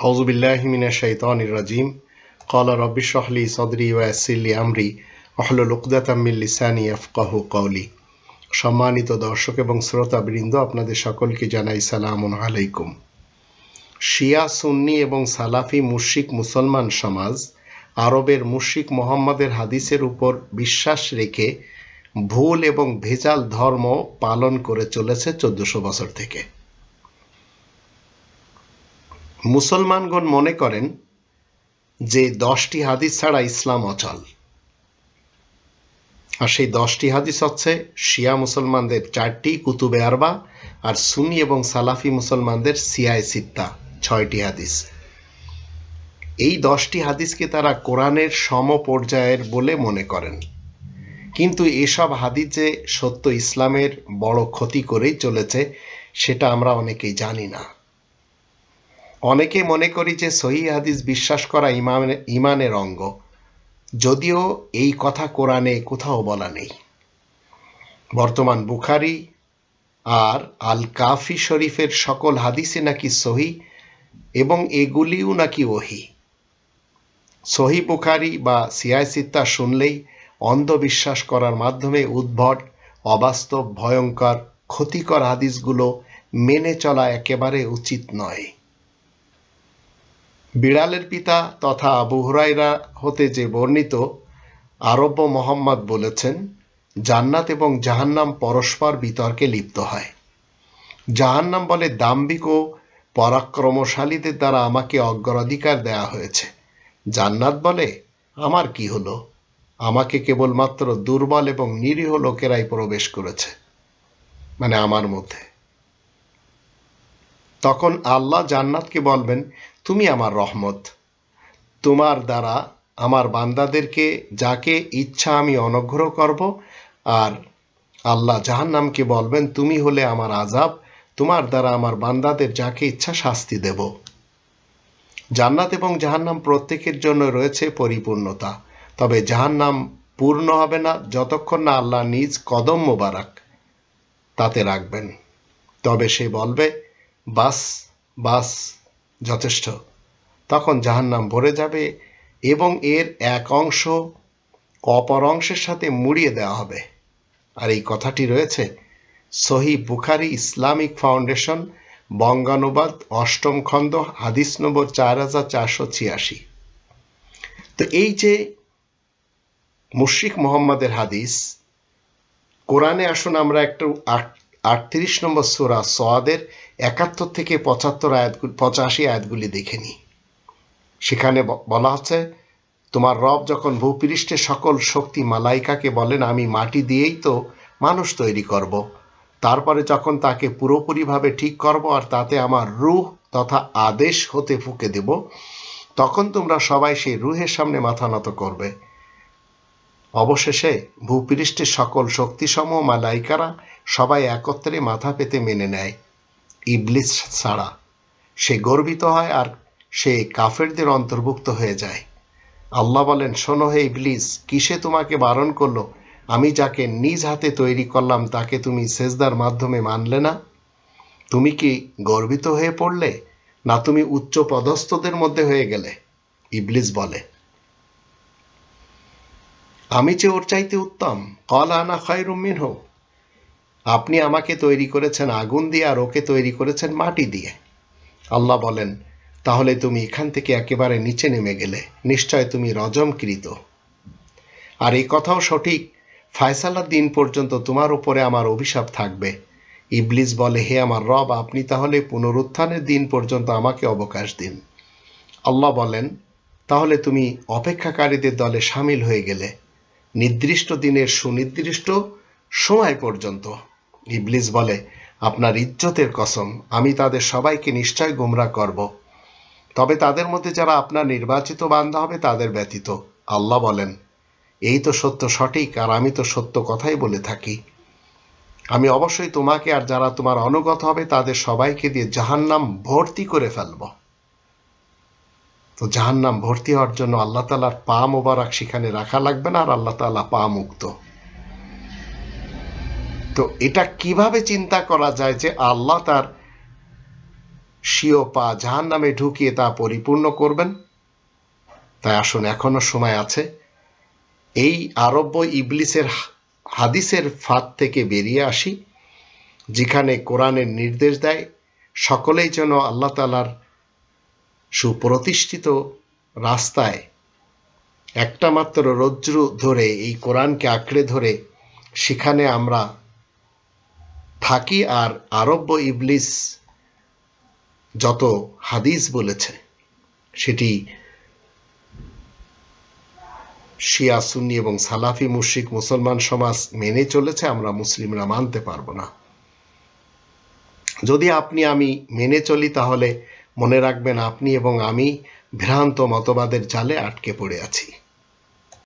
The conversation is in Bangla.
أعوذ بالله من الشيطان الرجيم قال رب اشرح لي صدري ويسر لي أمري واحلل عقدة من লিসানি يفقه قولي সম্মানিত দর্শক এবং শ্রোতা বৃন্দ আপনাদের সকলকে জানাই সালাম আলাইকুম শিয়া সুন্নি এবং সালাফি মুশরিক মুসলমান সমাজ আরবের মুশরিক মোহাম্মদের হাদিসের উপর বিশ্বাস রেখে ভুল এবং ভেজাল ধর্ম পালন করে চলেছে চোদ্দশো বছর থেকে মুসলমানগণ মনে করেন যে দশটি হাদিস ছাড়া ইসলাম অচল। আর সেই দশটি হাদিস হচ্ছে শিয়া মুসলমানদের চারটি, কুতুবে আরবা আর সুন্নি এবং সালাফি মুসলমানদের সিয়ায় সিত্তা, ছয়টি হাদিস। এই দশটি হাদিসকে তারা কোরআনের সম পর্যায়ের বলে মনে করেন। কিন্তু এসব হাদিস যে সত্য ইসলামের বড় ক্ষতি করেই চলেছে, সেটা আমরা অনেকেই জানি না। অনেকে মনে করি যে সহি হাদিস বিশ্বাস করা ইমানের ইমানের অঙ্গ। যদিও এই কথা কোরআনে কোথাও বলা নেই। বর্তমান বুখারি আর আল কাফি শরীফের সকল হাদিসে নাকি সহি এবং এগুলিও নাকি ওহি। সহি বুখারি বা সিয়াই সিত্তা শুনলেই অন্ধবিশ্বাস করার মাধ্যমে উদ্ভট, অবাস্তব, ভয়ঙ্কর, ক্ষতিকর হাদিসগুলো মেনে চলা একেবারে উচিত নয়। বিড়ালের পিতা তথা আবু হুরাইরা হতে যে বর্ণিত, আরব্য মোহাম্মদ বলেছেন, জান্নাত এবং জাহান্নাম পরস্পর বিতর্কে লিপ্ত হয়। জাহান্নাম বলে দাম্বিক ও পরাক্রমশালীদের দ্বারা আমাকে অগ্রাধিকার দেয়া হয়েছে। জান্নাত বলে, আমার কি হলো? আমাকে কেবলমাত্র দুর্বল এবং নিরীহ লোকেরাই প্রবেশ করেছে মানে আমার মধ্যে। তখন আল্লাহ জান্নাতকে বলবেন তুমি আমার রহমত। তোমার দ্বারা আমার বান্দাদেরকে যাকে ইচ্ছা আমি অনুগ্রহ করব, আর আল্লাহ জাহান্নামকে বলবেন, তুমি হলে আমার আজাব তোমার দ্বারা আমার বান্দাদের যাকে ইচ্ছা শাস্তি দেব। জান্নাত এবং জাহান্নাম প্রত্যেকের জন্য রয়েছে পরিপূর্ণতা, তবে জাহান্নাম পূর্ণ হবে না যতক্ষণ না আল্লাহ নিজ কদম মোবারক তাতে রাখবেন। তবে সে বলবে, বাস বাস যথেষ্ট। তখন জাহান্নাম ভরে যাবে এবং এর এক অংশ অপর অংশের সাথে মুড়িয়ে দেওয়া হবে। আর এই কথাটি রয়েছে সহি বুখারি ইসলামিক ফাউন্ডেশন, বঙ্গানুবাদ, অষ্টম খণ্ড, হাদিস নম্বর চার হাজার চারশো ছিয়াশি। তো এই যে মুশরিক মোহাম্মদের হাদিস, কোরআনে আসুন আমরা একটু আটত্রিশ নম্বর সোরা সোয়াদের একাত্তর থেকে পঁচাত্তর আয়াত পঁচাশি আয়াতগুলি দেখে নিই সেখানে বলা হচ্ছে তোমার রব যখন ভূপৃষ্ঠে সকল শক্তি মালাইকাকে বলেন, আমি মাটি দিয়েই তো মানুষ তৈরি করব। তারপরে যখন তাকে পুরোপুরিভাবে ঠিক করব আর তাতে আমার রুহ তথা আদেশ হতে ফুকে দেব, তখন তোমরা সবাই সেই রুহের সামনে মাথা নত করবে অবশেষে ভূপৃষ্ঠের সকল শক্তিসমূহ মালাইকারা সবাই একত্রে মাথা পেতে মেনে নেয়। ইবলিস ছাড়া। সে গর্বিত হয় আর সে কাফেরদের অন্তর্ভুক্ত হয়ে যায়। আল্লাহ বলেন, শোনো হে ইবলিস, কিসে তোমাকে বারণ করল? আমি যাকে নিজ হাতে তৈরি করলাম তাকে তুমি সেজদার মাধ্যমে মানলে না? তুমি কি গর্বিত হয়ে পড়লে? না তুমি উচ্চ পদস্থদের মধ্যে হয়ে গেলে? ইবলিস বলে। আমি যে ওর চাইতে উত্তম, কল আনা খয়রুমিন হোক আপনি আমাকে তৈরি করেছেন আগুন দিয়ে আর ওকে তৈরি করেছেন মাটি দিয়ে। আল্লাহ বলেন, তাহলে তুমি এখান থেকে একেবারে নিচে নেমে গেলে, নিশ্চয় তুমি রজমকৃত। আর এই কথাও সঠিক, ফায়সালার দিন পর্যন্ত তোমার উপরে আমার অভিশাপ থাকবে। ইবলিস বলে, হে আমার রব, আপনি তাহলে পুনরুত্থানের দিন পর্যন্ত আমাকে অবকাশ দিন। আল্লাহ বলেন, তাহলে তুমি অপেক্ষাকারীদের দলে সামিল হয়ে গেলে নির্দিষ্ট দিনের সুনির্দিষ্ট সময় পর্যন্ত। ইবলিস বলে, আপনার ইজ্জতের কসম, আমি তাদের সবাইকে নিশ্চয় গুমরা করব। তবে তাদের মধ্যে যারা আপনার নির্বাচিত বান্ধা হবে, তাদের ব্যতীত। আল্লাহ বলেন, এই তো সত্য সঠিক, আর আমি তো সত্য কথাই বলে থাকি। আমি অবশ্যই তোমাকে আর যারা তোমার অনুগত হবে, তাদের সবাইকে দিয়ে জাহান্নাম ভর্তি করে ফেলব। তো জাহান্নাম ভর্তি হওয়ার জন্য আল্লাহ তালার পা মোবারক সেখানে রাখা লাগবে না, আর আল্লাহ তালা পা মুক্ত। তো এটা কীভাবে চিন্তা করা যায় যে আল্লাহ তার স্বীয় পা জাহান নামে ঢুকিয়ে তা পরিপূর্ণ করবেন? তাই আসুন, এখনও সময় আছে। এই আরব্য ইবলিসের হাদিসের ফাঁদ থেকে বেরিয়ে আসি, যেখানে কোরআনের নির্দেশ দেয়, সকলেই যেন আল্লাহ তালার সুপ্রতিষ্ঠিত রাস্তায় একটা মাত্র রজ্জু ধরে এই কোরআনকে আঁকড়ে ধরে সেখানে আমরা থাকি আর আরব্য ইবলিস যত হাদিস বলেছে, সেটি শিয়া, সুন্নি এবং সালাফি মুশিক মুসলমান সমাজ মেনে চলেছে, আমরা মুসলিমরা মানতে পারব না। যদি আপনি আমি মেনে চলি তাহলে মনে রাখবেন আপনি এবং আমি ভ্রান্ত মতবাদের জালে আটকে পড়ে আছি।